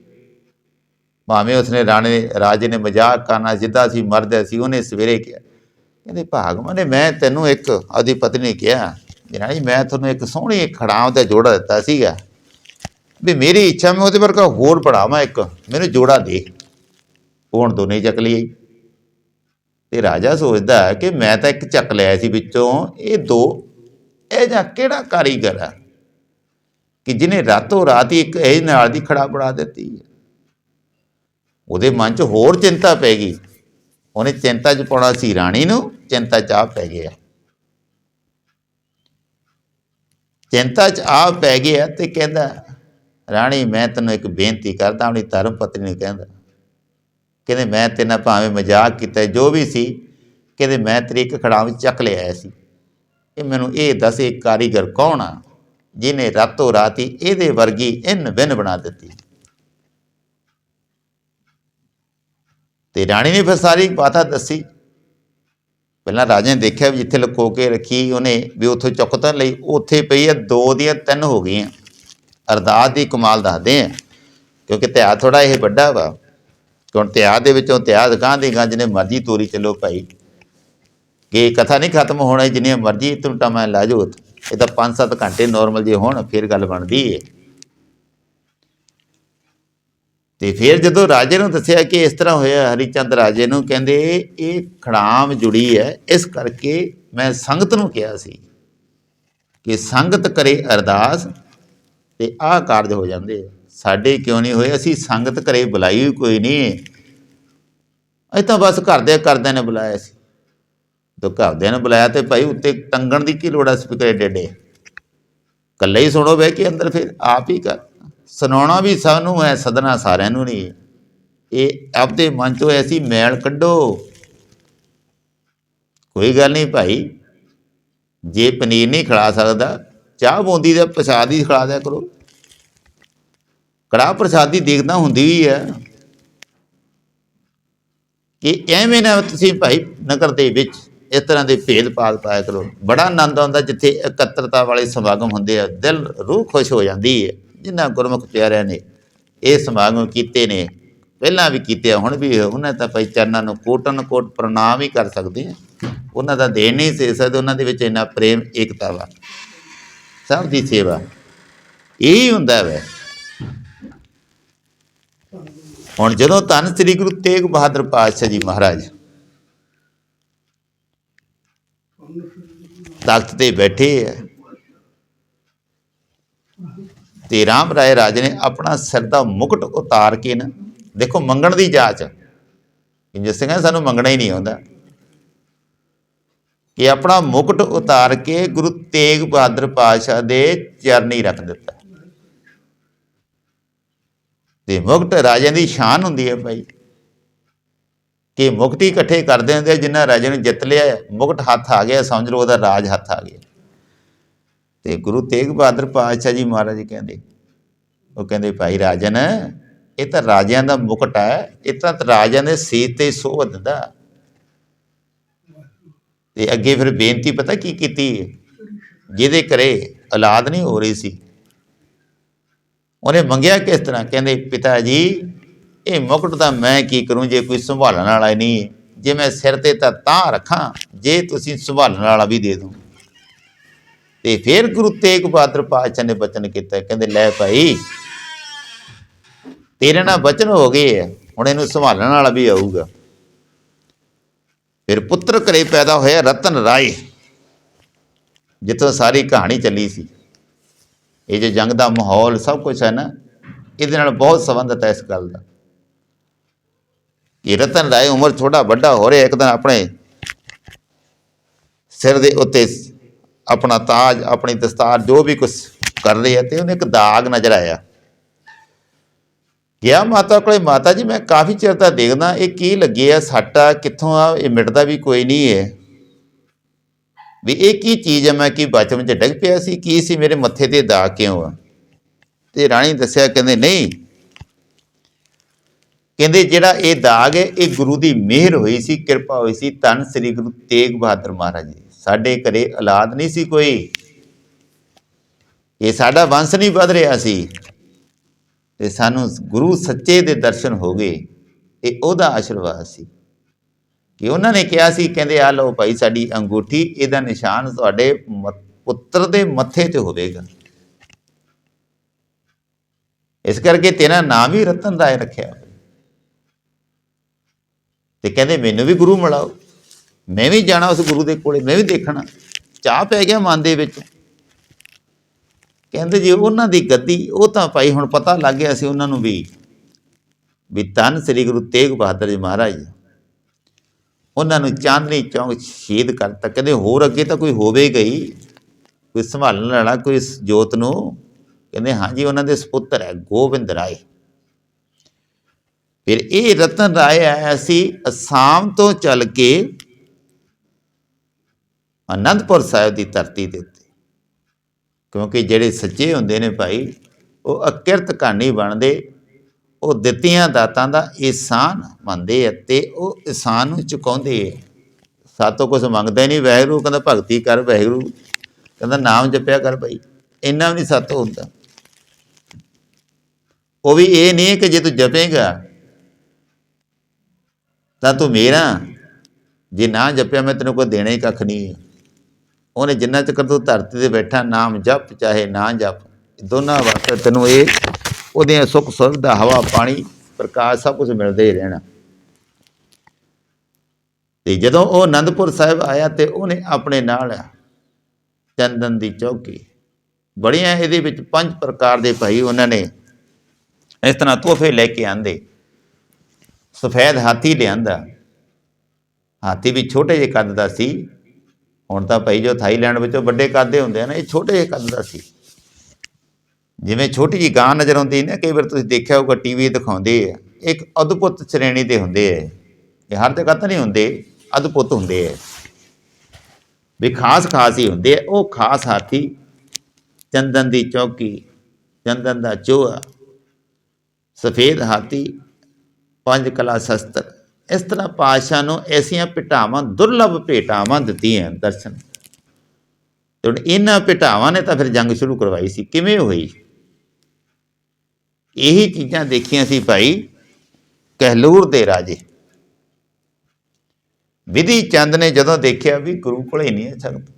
ਭਾਵੇਂ ਉਸਨੇ ਰਾਣੇ, ਰਾਜੇ ਨੇ ਮਜ਼ਾਕ ਕਰਨਾ, ਜਿੱਦਾਂ ਸੀ ਮਰਦ ਸੀ, ਉਹਨੇ ਸਵੇਰੇ ਕਿਹਾ। ਕਹਿੰਦੇ, ਭਾਗਵਾਨ ਨੇ, ਮੈਂ ਤੈਨੂੰ ਇੱਕ ਆਦੀ ਪਤਨੀ ਨੇ ਕਿਹਾ ਜਨਾ ਮੈਂ ਤੁਹਾਨੂੰ ਇੱਕ ਸੋਹਣੀ ਖੜਾਮ ਦਾ ਜੋੜਾ ਦਿੱਤਾ ਸੀਗਾ। ਵੀ ਮੇਰੀ ਇੱਛਾ, ਮੈਂ ਉਹਦੇ ਵਰਗਾ ਹੋਰ ਪੜਾਵਾਂ ਇੱਕ, ਮੈਨੂੰ ਜੋੜਾ ਦੇ। ਹੁਣ ਦੋਨੇ ਚੱਕ ਲਈ ਤੇ ਰਾਜਾ ਸੋਚਦਾ ਕਿ ਮੈਂ ਤਾਂ ਇੱਕ ਚੱਕ ਲਿਆ ਸੀ ਵਿੱਚੋਂ, ਇਹ ਦੋ, ਇਹ ਜਾਂ ਕਿਹੜਾ ਕਾਰੀਗਰ ਆ? ਕਿ ਜਿਹਨੇ ਰਾਤੋਂ ਰਾਤ ਹੀ ਇੱਕ ਇਹ ਨਾਲ ਦੀ ਖੜਾ ਬਣਾ ਦਿੱਤੀ ਹੈ। ਉਹਦੇ ਮਨ 'ਚ ਹੋਰ ਚਿੰਤਾ ਪੈ ਗਈ। ਉਹਨੇ ਚਿੰਤਾ 'ਚ ਪਾਉਣਾ ਸੀ ਰਾਣੀ ਨੂੰ, ਚਿੰਤਾ 'ਚ ਆ ਪੈ ਗਿਆ। ਚਿੰਤਾ 'ਚ ਆ ਪੈ ਗਿਆ ਤੇ ਕਹਿੰਦਾ, ਰਾਣੀ, ਮੈਂ ਤੈਨੂੰ ਇੱਕ ਬੇਨਤੀ ਕਰਦਾ, ਆਪਣੀ ਧਰਮ ਪਤਨੀ ਨੂੰ ਕਹਿੰਦਾ, ਕਹਿੰਦੇ ਮੈਂ ਤੇਰੇ ਨਾਲ ਭਾਵੇਂ ਮਜ਼ਾਕ ਕੀਤਾ, ਜੋ ਵੀ ਸੀ, ਕਹਿੰਦੇ ਮੈਂ ਤੇਰੀ ਇੱਕ ਖੜਾਂ ਵਿੱਚ ਚੱਕ ਲਿਆਇਆ ਸੀ। ਇਹ ਮੈਨੂੰ ਇਹ ਦੱਸ, ਇਹ ਕਾਰੀਗਰ ਕੌਣ ਆ? ਜਿਹਨੇ ਰਾਤੋਂ ਰਾਤ ਹੀ ਇਹਦੇ ਵਰਗੀ ਇਨ ਬਿਨ ਬਣਾ ਦਿੱਤੀ। ਤੇ ਰਾਣੀ ਨੇ ਫਿਰ ਸਾਰੀ ਬਾਤਾਂ ਦੱਸੀ। ਪਹਿਲਾਂ ਰਾਜੇ ਨੇ ਦੇਖਿਆ ਵੀ ਜਿੱਥੇ ਲੁਕੋ ਕੇ ਰੱਖੀ ਉਹਨੇ ਵੀ ਉੱਥੋਂ ਚੁੱਕ ਤਾਂ ਲਈ, ਉੱਥੇ ਪਈ ਆ, ਦੋ ਦੀਆਂ ਤਿੰਨ ਹੋ ਗਈਆਂ। ਅਰਦਾਸ ਦੀ ਕਮਾਲ ਦੱਸਦੇ ਆ, ਕਿਉਂਕਿ ਤਿਆਰ ਥੋੜਾ ਇਹ ਵੱਡਾ ਵਾ। ਕਿਉਂ ਤਿਆਰ ਦੇ ਵਿੱਚੋਂ ਤਿਆਰ ਗਾਂ ਦੀ ਗਾਂ, ਜਿਹਨੇ ਮਰਜ਼ੀ ਤੋਰੀ ਚੱਲੋ ਭਾਈ। ਕਿ ਕਥਾ ਨਹੀਂ ਖਤਮ ਹੋਣਾ ਜਿੰਨੀਆਂ ਮਰਜ਼ੀ ਤੁਮ ਟਮਾ ਲਾਜੋ ਇਹ ਤਾਂ 5-7 ਘੰਟੇ ਨਾਰਮਲ ਜੇ ਹੋਣ, ਫਿਰ ਗੱਲ ਬਣਦੀ ਏ। ਤੇ ਫਿਰ ਜਦੋਂ ਰਾਜੇ ਨੂੰ ਦੱਸਿਆ ਕਿ ਇਸ ਤਰ੍ਹਾਂ ਹੋਇਆ, ਹਰੀਚੰਦ ਰਾਜੇ ਨੂੰ ਕਹਿੰਦੇ, ਇਹ ਖੜਾਮ ਜੁੜੀ ਹੈ। ਇਸ ਕਰਕੇ ਮੈਂ ਸੰਗਤ ਨੂੰ ਕਿਹਾ ਸੀ ਕਿ ਸੰਗਤ ਕਰੇ ਅਰਦਾਸ ਤੇ ਆਹ ਕਾਰਜ ਹੋ ਜਾਂਦੇ ਸਾਡੇ ਕਿਉਂ ਨਹੀਂ ਹੋਏ? ਅਸੀਂ ਸੰਗਤ ਕਰੇ ਬੁਲਾਈ ਕੋਈ ਨਹੀਂ ਅਸੀਂ ਤਾਂ ਬਸ ਘਰਦੇ ਕਰਦਿਆਂ ਨੇ ਬੁਲਾਇਆ ਸੀ। ਤੋ ਘਰਦਿਆਂ ਨੇ ਬੁਲਾਇਆ ਤੇ ਭਾਈ ਉੱਤੇ ਟੰਗਣ ਦੀ ਕੀ ਲੋੜ ਹੈ ਸਪੀਕਰ ਡੇਡੇ? ਕੱਲੇ ਹੀ ਸੁਣੋ ਬਹਿ ਕੇ ਅੰਦਰ ਫਿਰ ਆਪ ਹੀ ਕਰ। ਸੁਣਾਉਣਾ ਵੀ ਸਭ ਨੂੰ ਹੈ ਸਦਨਾ ਸਾਰਿਆਂ ਨੂੰ ਨਹੀਂ। ਇਹ ਆਪਦੇ ਮਨ ਚੋਂ ਐਸੀ ਮੈਲ ਕੱਢੋ। ਕੋਈ ਗੱਲ ਨਹੀਂ ਭਾਈ। ਜੇ ਪਨੀਰ ਨਹੀਂ ਖਿਲਾ ਸਕਦਾ, ਚਾਹ ਬੂੰਦੀ ਦਾ ਪ੍ਰਸ਼ਾਦ ਹੀ ਖਿਲਾ ਦਿਆ ਕਰੋ। ਕੜਾਹ ਪ੍ਰਸ਼ਾਦੀ ਦੇਖਦਾ ਹੁੰਦੀ ਵੀ ਹੈ। ਕਿ ਐਵੇਂ ਨਾ ਤੁਸੀਂ ਭਾਈ ਨਗਰ ਦੇ ਵਿੱਚ ਇਸ ਤਰ੍ਹਾਂ ਦੇ ਭੇਦ ਭਾਦ ਪਾਇਆ ਕਰੋ। ਬੜਾ ਆਨੰਦ ਆਉਂਦਾ ਜਿੱਥੇ ਇਕੱਤਰਤਾ ਵਾਲੇ ਸਮਾਗਮ ਹੁੰਦੇ ਆ। ਦਿਲ, ਰੂਹ ਖੁਸ਼ ਹੋ ਜਾਂਦੀ ਹੈ ਜਿਨ੍ਹਾਂ ਗੁਰਮੁਖ ਪਿਆਰਿਆਂ ਨੇ ਇਹ ਸਮਾਗਮ ਕੀਤੇ ਨੇ, ਪਹਿਲਾਂ ਵੀ ਕੀਤੇ ਹੁਣ ਵੀ ਉਹਨਾਂ ਤਾਂ ਭਾਈ ਚਰਨਾਂ ਨੂੰ ਕੋਟਨ ਕੋਟ ਪ੍ਰਣਾਮ ਹੀ ਕਰ ਸਕਦੇ ਆ। ਉਹਨਾਂ ਦਾ ਦੇਣ ਨਹੀਂ ਸੇ ਸਕਦੇ, ਉਹਨਾਂ ਦੇ ਵਿੱਚ ਇੰਨਾ ਪ੍ਰੇਮ, ਏਕਤਾ ਵਾ। ਸਭ ਦੀ ਸੇਵਾ ਇਹੀ ਹੁੰਦਾ ਵੈ। ਹੁਣ ਜਦੋਂ ਧੰਨ ਸ੍ਰੀ ਗੁਰੂ ਤੇਗ ਬਹਾਦਰ ਪਾਤਸ਼ਾਹ ਜੀ ਮਹਾਰਾਜ ਤਖਤ ਤੇ ਬੈਠੇ ਆ। ਤੇ ਰਾਮ ਰਾਏ ਰਾਜ ਨੇ ਆਪਣਾ ਸਿਰ ਦਾ ਮੁਕਟ ਉਤਾਰ ਕੇ ਨਾ, ਦੇਖੋ ਮੰਗਣ ਦੀ ਜਾਚ ਜਿਸ ਸਿੰਘ ਸਾਨੂੰ ਮੰਗਣਾ ਹੀ ਨਹੀਂ ਆਉਂਦਾ। ਕਿ ਆਪਣਾ ਮੁਕਟ ਉਤਾਰ ਕੇ ਗੁਰੂ ਤੇਗ ਬਹਾਦਰ ਪਾਤਸ਼ਾਹ ਦੇ ਚਰਨੀ ਰੱਖ ਦਿੱਤਾ। ਤੇ ਮੁਕਟ ਰਾਜਿਆਂ ਦੀ ਸ਼ਾਨ ਹੁੰਦੀ ਹੈ ਭਾਈ। ਕਿ ਮੁਕਤੀ ਇਕੱਠੇ ਕਰਦੇ ਹੁੰਦੇ ਆ, ਜਿਨ੍ਹਾਂ ਰਾਜੇ ਨੂੰ ਜਿੱਤ ਲਿਆ ਮੁਕਟ ਹੱਥ ਆ ਗਿਆ ਸਮਝ ਲਓ ਉਹਦਾ ਰਾਜ ਹੱਥ ਆ ਗਿਆ। ਤੇ ਗੁਰੂ ਤੇਗ ਬਹਾਦਰ ਪਾਤਸ਼ਾਹ ਜੀ ਮਹਾਰਾਜ ਕਹਿੰਦੇ ਉਹ ਕਹਿੰਦੇ ਭਾਈ ਰਾਜਨ ਇਹ ਤਾਂ ਰਾਜਿਆਂ ਦਾ ਮੁਕਟ ਹੈ ਇਹ ਤਾਂ ਰਾਜਿਆਂ ਦੇ ਸੀਸ ਤੇ ਸੋਹ ਦਿੰਦਾ। ਤੇ ਅੱਗੇ ਫਿਰ ਬੇਨਤੀ ਪਤਾ ਕੀ ਕੀਤੀ? ਜਿਹਦੇ ਘਰੇ ਔਲਾਦ ਨਹੀਂ ਹੋ ਰਹੀ ਸੀ ਉਹਨੇ ਮੰਗਿਆ ਕਿਸ ਤਰ੍ਹਾਂ? ਕਹਿੰਦੇ ਪਿਤਾ ਜੀ ਇਹ ਮੁਕਟ ਦਾ ਮੈਂ ਕੀ ਕਰੂੰ, ਜੇ ਕੋਈ ਸੰਭਾਲਣ ਵਾਲਾ ਨਹੀਂ ਹੈ। ਜੇ ਮੈਂ ਸਿਰ ਤੇ ਤਾਂ ਤਾਂ ਰੱਖਾਂ, ਜੇ ਤੁਸੀਂ ਸੰਭਾਲਣ ਵਾਲਾ ਵੀ ਦੇ ਦੋ ਤੇ ਫਿਰ ਗੁਰੂ ਤੇਗ ਬਹਾਦਰ ਪਾਤਸ਼ਾਹ ਨੇ ਬਚਨ ਕੀਤਾ, ਕਹਿੰਦੇ, ਲੈ ਭਾਈ, ਤੇਰੇ ਨਾਲ ਬਚਨ ਹੋ ਗਏ ਹੈ ਹੁਣ ਇਹਨੂੰ ਸੰਭਾਲਣ ਵਾਲਾ ਵੀ ਆਊਗਾ। ਫਿਰ ਪੁੱਤਰ ਘਰੇ ਪੈਦਾ ਹੋਇਆ ਰਤਨ ਰਾਏ, ਜਿੱਥੋਂ ਸਾਰੀ ਕਹਾਣੀ ਚੱਲੀ ਸੀ। ਇਹ ਜੋ ਜੰਗ ਦਾ ਮਾਹੌਲ ਸਭ ਕੁਝ ਹੈ ਨਾ, ਇਹਦੇ ਨਾਲ ਬਹੁਤ ਸੰਬੰਧਤ ਹੈ ਇਸ ਗੱਲ ਦਾ। ਇਹ ਰਤਨ ਰਾਏ ਉਮਰ ਛੋਟਾ ਵੱਡਾ ਹੋ ਰਿਹਾ, ਇੱਕ ਦਿਨ ਆਪਣੇ ਸਿਰ ਦੇ ਉੱਤੇ ਆਪਣਾ ਤਾਜ, ਆਪਣੀ ਦਸਤਾਰ, ਜੋ ਵੀ ਕੁਝ ਕਰ ਰਹੀ ਹੈ ਤੇ ਉਹਨੇ ਇੱਕ ਦਾਗ ਨਜ਼ਰ ਆਇਆ। ਗਿਆ ਮਾਤਾ ਕੋਲੇ, ਮਾਤਾ ਜੀ, ਮੈਂ ਕਾਫੀ ਚਿਰ ਦਾ ਦੇਖਦਾ, ਇਹ ਕੀ ਲੱਗੇ ਆ, ਸੱਟ ਕਿੱਥੋਂ ਆ, ਇਹ ਮਿਟਦਾ ਵੀ ਕੋਈ ਨਹੀਂ ਹੈ ਵੀ ਇਹ ਕੀ ਚੀਜ਼ ਹੈ ਮੈਂ ਕੀ ਬਚਪਨ ਚ ਡਿੱਗ ਪਿਆ ਸੀ, ਕੀ ਸੀ, ਮੇਰੇ ਮੱਥੇ ਤੇ ਦਾਗ ਕਿਉਂ ਆ? ਤੇ ਰਾਣੀ ਦੱਸਿਆ, ਕਹਿੰਦੇ, ਨਹੀਂ ਕਹਿੰਦੇ ਜਿਹੜਾ ਇਹ ਦਾਗ ਹੈ, ਇਹ ਗੁਰੂ ਦੀ ਮਿਹਰ ਹੋਈ ਸੀ, ਕਿਰਪਾ ਹੋਈ ਸੀ, ਧੰਨ ਸ੍ਰੀ ਗੁਰੂ ਤੇਗ ਬਹਾਦਰ ਮਹਾਰਾਜ ਜੀ। ਸਾਡੇ ਘਰੇ ਔਲਾਦ ਨਹੀਂ ਸੀ ਕੋਈ। ਇਹ ਸਾਡਾ ਵੰਸ਼ ਨਹੀਂ ਵਧ ਰਿਹਾ ਸੀ। ਤੇ ਸਾਨੂੰ ਗੁਰੂ ਸੱਚੇ ਦੇ ਦਰਸ਼ਨ ਹੋ ਗਏ। ਇਹ ਉਹਦਾ ਆਸ਼ੀਰਵਾਦ ਸੀ। ਕਿ ਉਹਨਾਂ ਨੇ ਕਿਹਾ ਸੀ, ਕਹਿੰਦੇ ਆ ਲਓ ਭਾਈ, ਸਾਡੀ ਅੰਗੂਠੀ, ਇਹਦਾ ਨਿਸ਼ਾਨ ਤੁਹਾਡੇ ਪੁੱਤਰ ਦੇ ਮੱਥੇ ਤੇ ਹੋਵੇਗਾ। ਇਸ ਕਰਕੇ ਤੇਰਾ ਨਾਮ ਹੀ ਰਤਨ ਰਾਏ ਰੱਖਿਆ। ਤੇ ਕਹਿੰਦੇ ਮੈਨੂੰ ਵੀ ਗੁਰੂ ਮਿਲਾਓ। ਮੈਂ ਵੀ ਜਾਣਾ ਉਸ ਗੁਰੂ ਦੇ ਕੋਲੇ, ਮੈਂ ਵੀ ਦੇਖਣਾ। ਚਾਹ ਪੈ ਗਿਆ ਮਨ ਦੇ ਵਿੱਚ। ਕਹਿੰਦੇ ਜੀ ਉਹਨਾਂ ਦੀ ਗੱਦੀ ਉਹ ਤਾਂ ਭਾਈ ਹੁਣ ਪਤਾ ਲੱਗ ਗਿਆ ਸੀ ਉਹਨਾਂ ਨੂੰ ਵੀ ਵੀ ਧੰਨ ਸ੍ਰੀ ਗੁਰੂ ਤੇਗ ਬਹਾਦਰ ਜੀ ਮਹਾਰਾਜ। ਉਹਨਾਂ ਨੂੰ ਚਾਂਦਨੀ ਚੌਂਕ ਸ਼ਹੀਦ ਕਰਤਾ। ਕਹਿੰਦੇ ਹੋਰ ਅੱਗੇ ਤਾਂ ਕੋਈ ਹੋਵੇਗਾ ਹੀ ਕੋਈ ਸੰਭਾਲਣ ਵਾਲਾ, ਕੋਈ ਇਸ ਜੋਤ ਨੂੰ। ਕਹਿੰਦੇ ਹਾਂਜੀ, ਉਹਨਾਂ ਦੇ ਸੁਪੁੱਤਰ ਹੈ, ਗੋਬਿੰਦ ਰਾਏ। ਫਿਰ ਇਹ ਰਤਨ ਰਾਏ ਆਇਆ ਸੀ ਅਸਾਮ ਤੋਂ ਚੱਲ ਕੇ ਅਨੰਦਪੁਰ ਸਾਹਿਬ ਦੀ ਧਰਤੀ ਦੇ ਉੱਤੇ। ਕਿਉਂਕਿ ਜਿਹੜੇ ਸੱਚੇ ਹੁੰਦੇ ਨੇ ਭਾਈ, ਉਹ ਅਕਿਰਤ ਕਹਾਣੀ ਬਣਦੇ, ਉਹ ਦਿੱਤੀਆਂ ਦਾਤਾਂ ਦਾ ਇਸ਼ਾਨ ਮੰਨਦੇ ਆ ਤੇ ਉਹ ਇਸਾਨ ਨੂੰ ਚੁਕਾਉਂਦੇ ਆ। ਸਾਤੋਂ ਕੁਝ ਮੰਗਦਾ ਨਹੀਂ, ਵਾਹਿਗੁਰੂ ਕਹਿੰਦਾ ਭਗਤੀ ਕਰ ਵਾਹਿਗੁਰੂ, ਕਹਿੰਦਾ ਨਾਮ ਜਪਿਆ ਕਰ ਭਾਈ, ਇੰਨਾ ਵੀ ਨਹੀਂ ਸਾਤੋਂ ਹੁੰਦਾ। ਉਹ ਵੀ ਇਹ ਨਹੀਂ ਕਿ ਜੇ ਤੂੰ ਜਪੇਗਾ ਤਾਂ ਤੂੰ ਮੇਰਾ। ਜੇ ਨਾ ਜਪਿਆ ਮੈਂ ਤੈਨੂੰ ਕੋਈ ਦੇਣਾ ਹੀ ਕੱਖ ਨਹੀਂ। ਉਹਨੇ ਜਿੰਨਾ ਚਿਰ ਤੂੰ ਧਰਤੀ ਤੇ ਬੈਠਾ, ਨਾਮ ਜਪ, ਚਾਹੇ ਨਾ ਜਪ ਦੋਨਾਂ ਵਾਸਤੇ ਤੈਨੂੰ ਇਹ ਉਹਦੀਆਂ ਸੁੱਖ, ਸੁਵਿਧਾ, ਹਵਾ, ਪਾਣੀ, ਪ੍ਰਕਾਸ਼ ਸਭ ਕੁਝ ਮਿਲਦਾ ਹੀ ਰਹਿਣਾ। ਤੇ ਜਦੋਂ ਉਹ ਆਨੰਦਪੁਰ ਸਾਹਿਬ ਆਇਆ ਤੇ ਉਹਨੇ ਆਪਣੇ ਨਾਲ ਚੰਦਨ ਦੀ ਚੌਕੀ, ਬੜੀਆਂ ਇਹਦੇ ਵਿੱਚ ਪੰਜ ਪ੍ਰਕਾਰ ਦੇ ਭਾਈ ਉਹਨਾਂ ਨੇ। ਇਸ ਤਰ੍ਹਾਂ ਤੋਹਫੇ ਲੈ ਕੇ ਆਂਦੇ। ਸਫੈਦ ਹਾਥੀ ਲਿਆਂਦਾ। ਹਾਥੀ ਵੀ ਛੋਟੇ ਜਿਹੇ ਕੱਦ ਦਾ ਸੀ। ਹੁਣ ਤਾਂ ਭਾਈ ਜੋ ਥਾਈਲੈਂਡ ਵਿੱਚੋਂ ਵੱਡੇ ਕੱਦ ਦੇ ਹੁੰਦੇ ਆ ਨਾ, ਇਹ ਛੋਟੇ ਜਿਹੇ ਕੱਦ ਦਾ ਸੀ। ਜਿਵੇਂ ਛੋਟੀ ਜੀ ਗਾਂ ਨਜ਼ਰ ਆਉਂਦੀ ਨਾ, ਕਈ ਵਾਰ ਤੁਸੀਂ ਦੇਖਿਆ ਹੋਊਗਾ, ਟੀਵੀ ਦਿਖਾਉਂਦੇ ਆ। ਇੱਕ ਅਦਭੁਤ ਸ਼੍ਰੇਣੀ ਦੇ ਹੁੰਦੇ ਆ। ਇਹ ਹਰ ਜਗ੍ਹਾ ਤਾਂ ਨਹੀਂ ਹੁੰਦੇ, ਅਦਭੁਤ ਹੁੰਦੇ ਆ। ਵੀ ਖਾਸ ਖਾਸ ਹੀ ਹੁੰਦੇ ਆ। ਉਹ ਖਾਸ ਹਾਥੀ, ਚੰਦਨ ਦੀ ਚੌਕੀ, ਚੰਦਨ ਦਾ ਚੋਹਾ, ਸਫੇਦ ਹਾਥੀ ਪੰਜ ਕਲਾ ਸ਼ਸਤਰ। ਇਸ ਤਰ੍ਹਾਂ ਪਾਤਸ਼ਾਹ ਨੂੰ ਐਸੀਆਂ ਭੇਟਾਵਾਂ ਦੁਰਲਭ ਭੇਟਾਵਾਂ ਦਿੱਤੀਆਂ ਦਰਸ਼ਨ। ਤੇ ਇਹਨਾਂ ਭੇਟਾਵਾਂ ਨੇ ਤਾਂ ਫਿਰ ਜੰਗ ਸ਼ੁਰੂ ਕਰਵਾਈ ਸੀ। ਕਿਵੇਂ ਹੋਈ? ਇਹੀ ਚੀਜ਼ਾਂ ਦੇਖੀਆਂ ਸੀ ਭਾਈ ਕਹਿਲੂਰ ਦੇ ਰਾਜੇ। ਵਿਧੀ ਚੰਦ ਨੇ ਜਦੋਂ ਦੇਖਿਆ ਵੀ ਗੁਰੂ ਕੋਲੇ ਨਹੀਂ ਹੈ ਸਕਦਾ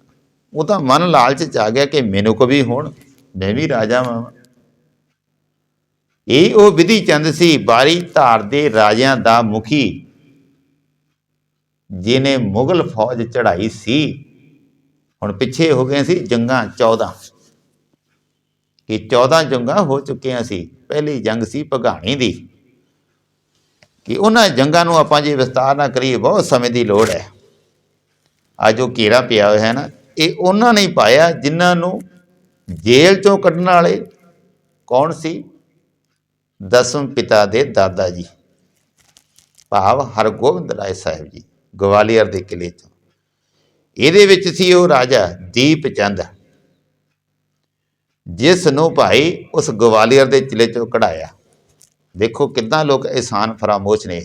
ਉਹ ਤਾਂ ਮਨ ਲਾਲਚ ਚ ਆ ਗਿਆ ਕਿ ਮੈਨੂੰ ਕੋ ਵੀ ਹੋਣ, ਮੈਂ ਵੀ ਰਾਜਾ ਵਾਂ। ਇਹ ਉਹ ਵਿਧੀ ਚੰਦ ਸੀ, ਬਾਰੀ ਧਾਰ ਦੇ ਰਾਜਿਆਂ ਦਾ ਮੁਖੀ ਜਿਨੇ ਮੁਗਲ ਫੌਜ ਚੜਾਈ ਸੀ। ਹੁਣ ਪਿੱਛੇ ਹੋ ਗਏ ਸੀ ਜੰਗਾਂ 14 ਕਿ 14 ਜੰਗਾਂ ਹੋ ਚੁੱਕੀਆਂ ਸੀ। ਪਹਿਲੀ ਜੰਗ ਸੀ ਭਗਾਣੀ ਦੀ। ਕਿ ਉਹਨਾਂ ਜੰਗਾਂ ਨੂੰ ਆਪਾਂ ਜੇ ਵਿਸਤਾਰ ਨਾ ਕਰੀਏ, ਬਹੁਤ ਸਮੇਂ ਦੀ ਲੋੜ ਹੈ। ਆ ਜੋ ਘੇਰਾ ਪਿਆ ਹੋਇਆ ਹੈ ਨਾ, ਇਹ ਉਹਨਾਂ ਨੇ ਪਾਇਆ, ਜਿਨ੍ਹਾਂ ਨੂੰ ਜੇਲ੍ਹ ਚੋਂ ਕੱਢਣ ਵਾਲੇ ਕੌਣ ਸੀ? ਦਸਮ ਪਿਤਾ ਦੇ ਦਾਦਾ ਜੀ। ਭਾਵ ਹਰਗੋਬਿੰਦ ਰਾਏ ਸਾਹਿਬ ਜੀ, ਗਵਾਲੀਅਰ ਦੇ ਕਿਲੇ ਤੋਂ ਇਹਦੇ ਵਿੱਚ ਸੀ ਉਹ ਰਾਜਾ ਦੀਪ ਚੰਦ। ਜਿਸ ਨੂੰ ਭਾਈ ਉਸ ਗਵਾਲੀਅਰ ਦੇ ਕਿਲੇ ਚੋਂ ਕਢਾਇਆ। ਦੇਖੋ ਕਿੱਦਾਂ ਲੋਕ ਇਹਸਾਨ ਫਰਾਮੋਸ਼ ਨੇ।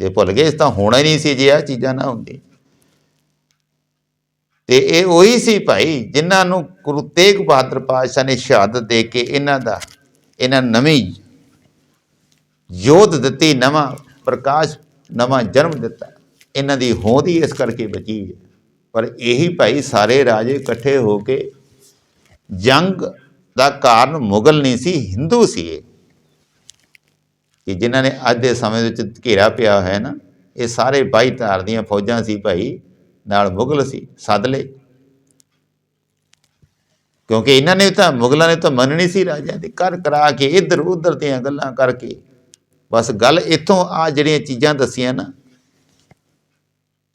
ਜੇ ਭੁੱਲ ਗਏ, ਇਸ ਤਾਂ ਹੋਣਾ ਹੀ ਨਹੀਂ ਸੀ ਜੇ ਆ ਚੀਜ਼ਾਂ ਨਾ ਹੁੰਦੀ ਤੇ ਇਹ ਉਹੀ ਸੀ ਭਾਈ ਜਿਨ੍ਹਾਂ ਨੂੰ ਗੁਰੂ ਤੇਗ ਬਹਾਦਰ ਪਾਤਸ਼ਾਹ ਨੇ ਸ਼ਹਾਦਤ ਦੇ ਕੇ ਇਹਨਾਂ ਦਾ ਇਹਨਾਂ ਨਵੀਂ ਯੋਧ ਦਿੱਤੀ, ਨਵਾਂ ਪ੍ਰਕਾਸ਼, ਨਵਾਂ ਜਨਮ ਦਿੱਤਾ। ਇਹਨਾਂ ਦੀ ਹੋਂਦ ਹੀ ਇਸ ਕਰਕੇ ਬਚੀ ਹੈ। ਪਰ ਇਹੀ ਭਾਈ ਸਾਰੇ ਰਾਜੇ ਇਕੱਠੇ ਹੋ ਕੇ ਜੰਗ ਦਾ ਕਾਰਨ ਮੁਗਲ ਨਹੀਂ ਸੀ, ਹਿੰਦੂ ਸੀ ਇਹ। ਕਿ ਜਿਨ੍ਹਾਂ ਨੇ ਅੱਜ ਦੇ ਸਮੇਂ ਵਿੱਚ ਘੇਰਾ ਪਿਆ ਹੋਇਆ ਹੈ ਨਾ, ਇਹ ਸਾਰੇ ਬਾਈ ਧਾਰ ਦੀਆਂ ਫੌਜਾਂ ਸੀ ਭਾਈ, ਨਾਲ ਮੁਗਲ ਸੀ ਸੱਦ ਲਏ ਕਿਉਂਕਿ ਇਹਨਾਂ ਨੇ ਤਾਂ, ਮੁਗਲਾਂ ਨੇ ਤਾਂ ਮੰਨਣੀ ਸੀ ਰਾਜਿਆਂ ਦੀ ਕਰ ਕਰਾ ਕੇ ਇੱਧਰ ਉੱਧਰ ਦੀਆਂ ਗੱਲਾਂ ਕਰਕੇ। ਬਸ ਗੱਲ ਇੱਥੋਂ ਆ ਜਿਹੜੀਆਂ ਚੀਜ਼ਾਂ ਦੱਸੀਆਂ ਨਾ,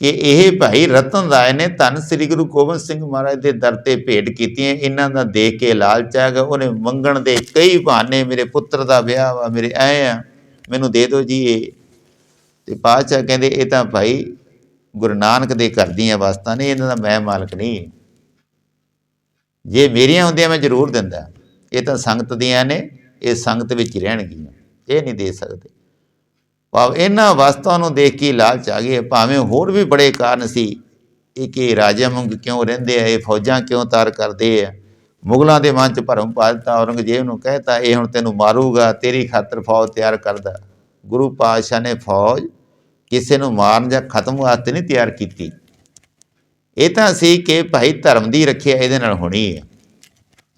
ਕਿ ਇਹ ਭਾਈ ਰਤਨ ਰਾਏ ਨੇ ਧੰਨ ਸ੍ਰੀ ਗੁਰੂ ਗੋਬਿੰਦ ਸਿੰਘ ਮਹਾਰਾਜ ਦੇ ਦਰ ਤੇ ਭੇਟ ਕੀਤੀਆਂ, ਇਹਨਾਂ ਦਾ ਦੇਖ ਕੇ ਲਾਲਚ ਆ ਗਿਆ, ਉਹਨੇ ਮੰਗਣ ਦੇ ਕਈ ਬਹਾਨੇ ਮੇਰੇ ਪੁੱਤਰ ਦਾ ਵਿਆਹ ਵਾ, ਮੇਰੇ ਐ ਆ, ਮੈਨੂੰ ਦੇ ਦਿਓ ਜੀ ਇਹ। ਤੇ ਪਾਤਸ਼ਾਹ ਕਹਿੰਦੇ, ਇਹ ਤਾਂ ਭਾਈ ਗੁਰੂ ਨਾਨਕ ਦੇ ਘਰ ਦੀਆਂ ਵਸਤਾਂ ਨੇ, ਇਹਨਾਂ ਦਾ ਮੈਂ ਮਾਲਕ ਨਹੀਂ। ਜੇ ਮੇਰੀਆਂ ਹੁੰਦੀਆਂ ਮੈਂ ਜ਼ਰੂਰ ਦਿੰਦਾ। ਇਹ ਤਾਂ ਸੰਗਤ ਦੀਆਂ ਨੇ, ਇਹ ਸੰਗਤ ਵਿੱਚ ਹੀ ਰਹਿਣਗੀਆਂ। ਇਹ ਨਹੀਂ ਦੇ ਸਕਦੇ। ਭਾਵ ਇਹਨਾਂ ਵਸਤਾਂ ਨੂੰ ਦੇਖ ਕੇ ਲਾਲਚ ਆ ਗਏ ਭਾਵੇਂ ਹੋਰ ਵੀ ਬੜੇ ਕਾਰਨ ਸੀ, ਇਹ ਕਿ ਰਾਜਾ ਮੰਗ ਕਿਉਂ ਰਹਿੰਦੇ ਆ, ਇਹ ਫੌਜਾਂ ਕਿਉਂ ਤਾਰ ਕਰਦੇ ਆ? ਮੁਗਲਾਂ ਦੇ ਮਨ ਚ ਭਰਮ ਪਾ ਦਿੱਤਾ, ਔਰੰਗਜ਼ੇਬ ਨੂੰ ਕਹਿਤਾ ਇਹ ਹੁਣ ਤੈਨੂੰ ਮਾਰੂਗਾ, ਤੇਰੀ ਖਾਤਰ ਫੌਜ ਤਿਆਰ ਕਰਦਾ। ਗੁਰੂ ਪਾਤਸ਼ਾਹ ਨੇ ਫੌਜ ਕਿਸੇ ਨੂੰ ਮਾਰਨ ਜਾਂ ਖਤਮ ਵਾਸਤੇ ਨਹੀਂ ਤਿਆਰ ਕੀਤੀ। ਇਹ ਤਾਂ ਸੀ ਕਿ ਭਾਈ ਧਰਮ ਦੀ ਰੱਖਿਆ ਇਹਦੇ ਨਾਲ ਹੋਣੀ ਹੈ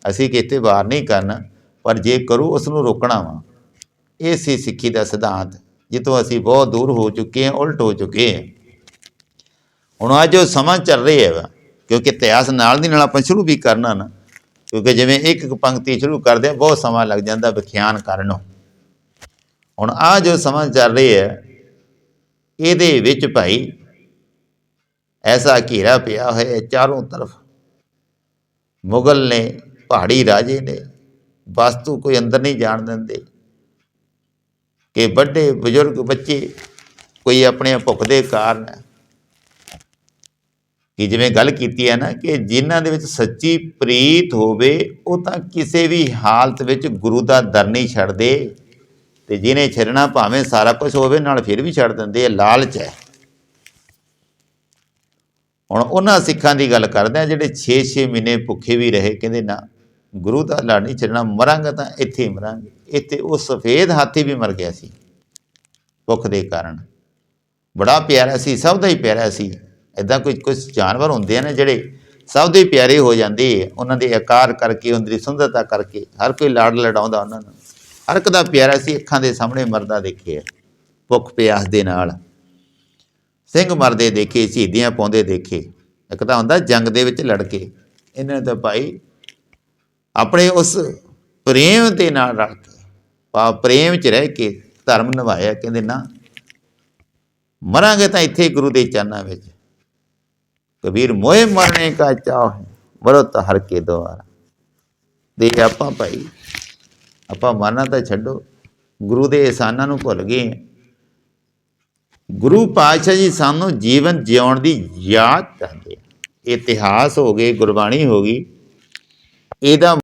ਅਸੀਂ ਕਿਤੇ ਵਾਰ ਨਹੀਂ ਕਰਨਾ, ਪਰ ਜੇ ਕਰੂ ਉਸ ਨੂੰ ਰੋਕਣਾ ਵਾ। ਇਹ ਸੀ ਸਿੱਖੀ ਦਾ ਸਿਧਾਂਤ, ਜਿੱਥੋਂ ਅਸੀਂ ਬਹੁਤ ਦੂਰ ਹੋ ਚੁੱਕੇ ਹਾਂ, ਉਲਟ ਹੋ ਚੁੱਕੇ ਹਾਂ। ਹੁਣ ਅੱਜ ਜੋ ਸਮਾਂ ਚੱਲ ਰਿਹਾ ਹੈ ਕਿਉਂਕਿ ਇਤਿਹਾਸ ਨਾਲ ਦੀ ਨਾਲ ਆਪਾਂ ਸ਼ੁਰੂ ਵੀ ਕਰਨਾ ਨਾ, ਕਿਉਂਕਿ ਜਿਵੇਂ ਇੱਕ ਇੱਕ ਪੰਕਤੀ ਸ਼ੁਰੂ ਕਰਦੇ ਹਾਂ, ਬਹੁਤ ਸਮਾਂ ਲੱਗ ਜਾਂਦਾ ਵਿਖਿਆਨ ਕਰਨ ਹੁਣ ਆ ਜੋ ਸਮਾਂ ਚੱਲ ਰਿਹਾ ਹੈ, ਇਹਦੇ ਵਿੱਚ ਭਾਈ ਐਸਾ ਘੇਰਾ ਪਿਆ ਹੋਇਆ ਚਾਰੋਂ ਤਰਫ। ਮੁਗਲ ਨੇ, ਪਹਾੜੀ ਰਾਜੇ ਨੇ ਵਸਤੂ ਕੋਈ ਅੰਦਰ ਨਹੀਂ ਜਾਣ ਦਿੰਦੇ। ਕਿ ਵੱਡੇ ਬਜ਼ੁਰਗ ਬੱਚੇ ਕੋਈ ਆਪਣੇ ਭੁੱਖ ਦੇ ਕਾਰਨ ਕਿ ਜਿਵੇਂ ਗੱਲ ਕੀਤੀ ਹੈ ਨਾ ਕਿ ਜਿਨ੍ਹਾਂ ਦੇ ਵਿੱਚ ਸੱਚੀ ਪ੍ਰੀਤ ਹੋਵੇ, ਉਹ ਤਾਂ ਕਿਸੇ ਵੀ ਹਾਲਤ ਵਿੱਚ ਗੁਰੂ ਦਾ ਦਰ ਨਹੀਂ ਛੱਡਦੇ। ਤੇ ਜਿਹਨੇ ਛੱਡਣਾ ਭਾਵੇਂ ਸਾਰਾ ਕੁਝ ਹੋਵੇ, ਨਾਲ ਫਿਰ ਵੀ ਛੱਡ ਦਿੰਦੇ ਆ ਲਾਲਚ ਹੈ। ਹੁਣ ਉਹਨਾਂ ਸਿੱਖਾਂ ਦੀ ਗੱਲ ਕਰਦੇ ਆ ਜਿਹੜੇ 6-6 ਮਹੀਨੇ ਭੁੱਖੇ ਵੀ ਰਹੇ, ਕਹਿੰਦੇ ਨਾ, ਗੁਰੂ ਦਾ ਲੜ ਨਹੀਂ ਛੱਡਣਾ, ਮਰਾਂਗੇ ਤਾਂ ਇੱਥੇ ਹੀ ਮਰਾਂਗੇ। ਇੱਥੇ ਉਹ ਸਫੇਦ ਹਾਥੀ ਵੀ ਮਰ ਗਿਆ ਸੀ, ਭੁੱਖ ਦੇ ਕਾਰਨ। ਬੜਾ ਪਿਆਰਾ ਸੀ, ਸਭ ਦਾ ਹੀ ਪਿਆਰਾ ਸੀ। ਐਦਾਂ ਕੋਈ ਕੁਝ ਜਾਨਵਰ ਹੁੰਦੇ ਆ ਨਾ ਜਿਹੜੇ ਸਭ ਦੇ ਪਿਆਰੇ ਹੋ ਜਾਂਦੇ ਉਹਨਾਂ ਦੇ ਆਕਾਰ ਕਰਕੇ, ਉਹਨਾਂ ਦੀ ਸੁੰਦਰਤਾ ਕਰਕੇ, ਹਰ ਕੋਈ ਲਾੜ ਲੜਾਉਂਦਾ ਉਹਨਾਂ ਨੂੰ। ਹਰ ਇੱਕ ਦਾ ਪਿਆਰਾ ਸੀ, ਅੱਖਾਂ ਦੇ ਸਾਹਮਣੇ ਮਰਦਾ ਦੇਖਿਆ, ਭੁੱਖ ਪਿਆਸ ਦੇ ਨਾਲ। ਸਿੰਘ ਮਰਦੇ ਦੇਖੇ, ਸ਼ਹੀਦੀਆਂ ਪਾਉਂਦੇ ਦੇਖੇ। ਇੱਕ ਤਾਂ ਹੁੰਦਾ ਜੰਗ ਦੇ ਵਿੱਚ ਲੜ ਕੇ ਇਹਨਾਂ ਨੇ ਤਾਂ ਭਾਈ ਆਪਣੇ ਉਸ ਪ੍ਰੇਮ ਦੇ ਨਾਲ ਰਲ ਕੇ, ਪਾ ਪ੍ਰੇਮ 'ਚ ਰਹਿ ਕੇ ਧਰਮ ਨਿਭਾਇਆ। ਕਹਿੰਦੇ ਨਾ, ਮਰਾਂਗੇ ਤਾਂ ਇੱਥੇ ਗੁਰੂ ਦੇ ਚਰਨਾਂ ਵਿੱਚ। ਕਬੀਰ ਮੋਏ ਮਰਨੇ ਕਾ ਚਾਹ ਹੈ ਮਰੋ ਤਾਂ ਹਰ ਕੇ ਦੁਆਰਾ। ਦੇ ਆਪਾਂ ਭਾਈ, ਆਪਾਂ ਮਰਨਾ ਤਾਂ ਛੱਡੋ, ਗੁਰੂ ਦੇ ਇਹਸਾਨਾਂ ਨੂੰ ਭੁੱਲ ਗਏ ਗੁਰੂ ਪਾਤਸ਼ਾਹ ਜੀ ਸਾਨੂੰ ਜੀਵਨ ਜਿਉਣ ਦੀ ਯਾਦ ਕਰਦੇ ਆ। ਇਤਿਹਾਸ ਹੋ ਗਏ, ਗੁਰਬਾਣੀ ਹੋ ਗਈ। ਇਹਦਾ